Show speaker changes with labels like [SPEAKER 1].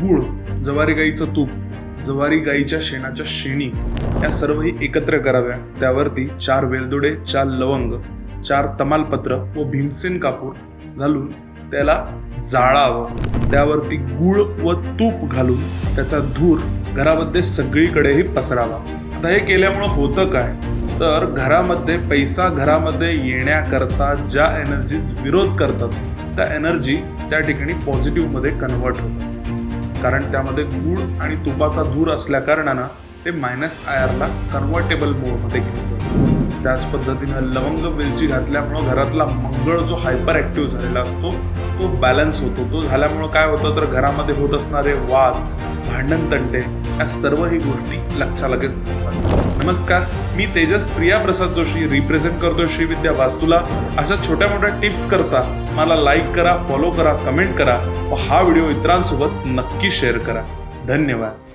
[SPEAKER 1] गूळ जवारी गाईचं तूप जवारी गाईच्या शेणाच्या शेणी या सर्वही एकत्र कराव्या. त्यावरती चार वेलदोडे चार लवंग चार तमालपत्र व भीमसेन कापूर घालून त्याला जाळावं. त्यावरती गूळ व तूप घालून त्याचा धूर घरामध्ये सगळीकडेही पसरावा. आता हे केल्यामुळं होतं काय? तर घरामध्ये पैसा घरामध्ये येण्याकरता ज्या एनर्जीज विरोध करतात त्या एनर्जी त्या ठिकाणी पॉझिटिव्हमध्ये कन्वर्ट होतात. कारण त्यामध्ये गूळ आणि तुपाचा धूर असल्या कारणानं ते मायनस आयरला कन्व्हर्टेबल मोडमध्ये घेऊन जातं. त्याच पद्धतीनं लवंग वेलची घातल्यामुळं घरातला मंगळ जो हायपर ॲक्टिव्ह झालेला असतो तो बॅलन्स होतो. तो झाल्यामुळं काय होतं तर घरामध्ये होत असणारे वाद भांडण तंटे या सर्वही गोष्टी लक्षा लगेच नमस्कार मी तेजस प्रिया प्रसाद जोशी रिप्रेझेंट करतोय श्रीविद्या वास्तूला. अशा छोट्या मोठ्या टिप्स करता मला लाईक करा फॉलो करा कमेंट करा व हा व्हिडिओ इतरांसोबत नक्की शेअर करा. धन्यवाद.